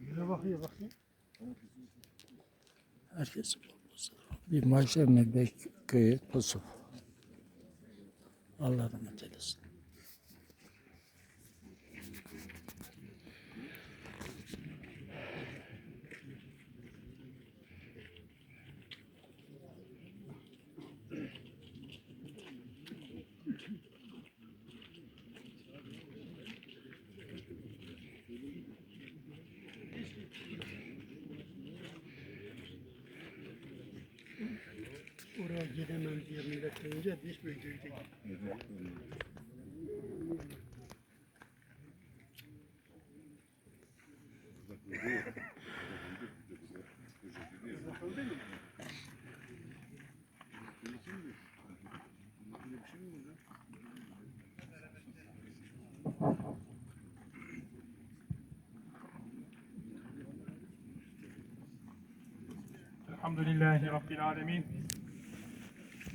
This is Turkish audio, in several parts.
Yine bakıyor bakıyor. Herkes. Bir Maşerne Bey köyü Pusuf. Allah rahmet eylesin. oraya gidemem diye millet önce diş böceği Elhamdülillahi Rabbil Alemin.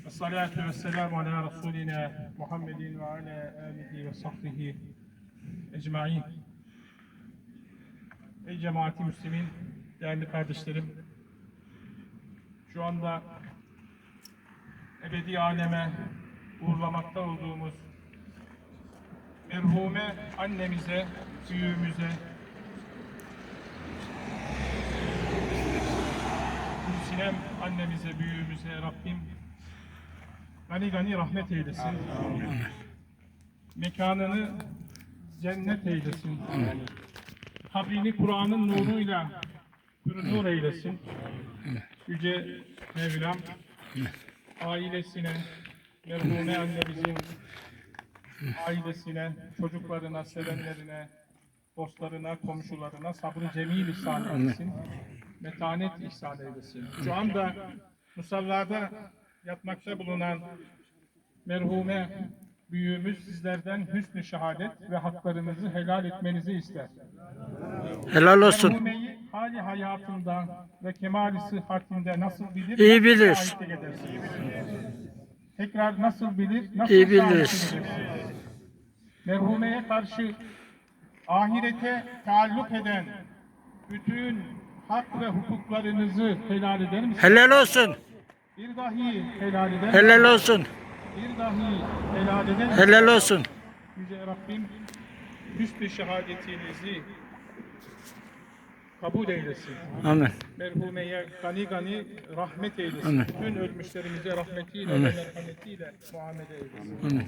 Esselatu ve selamu ala Resulina Muhammedin ve ala alihi ve sahbihi ecma'in. Ey cemaati müslimin, değerli kardeşlerim. Şu anda ebedi aleme uğurlamakta olduğumuz merhume annemize, büyüğümüze, Sinem annemize, büyüğümüze Rabbim gani gani rahmet eylesin. Mekanını cennet eylesin. Kabrini Kur'an'ın nuruyla nur eylesin. Yüce Mevlam ailesine, merhume annemizin ailesine, çocuklarına, sevenlerine, dostlarına, komşularına sabrı cemil ihsan eylesin. Metanet ihsan eylesin. Şu anda musallada yatmakta bulunan merhume büyüğümüz sizlerden hüsnü şehadet ve haklarınızı helal etmenizi ister. Helal olsun. Merhumeyi hali hayatında ve kemali sıhhatinde nasıl bilir? İyi bilir. Tekrar nasıl bilir? Nasıl İyi bilir. Merhumeye karşı ahirete taalluk eden bütün hak ve hukuklarınızı helal eder misiniz? Helal olsun. Bir dahi helal misiniz? Helal olsun. Bir dahi helal misiniz? Helal olsun. Yüce Rabbim hüsnü şehadetinizi kabul eylesin. Amin. Merhumeye gani gani rahmet eylesin. Amin. Bütün ölmüşlerimize rahmetiyle Amin. ve merhametiyle muamele eylesin. Amin.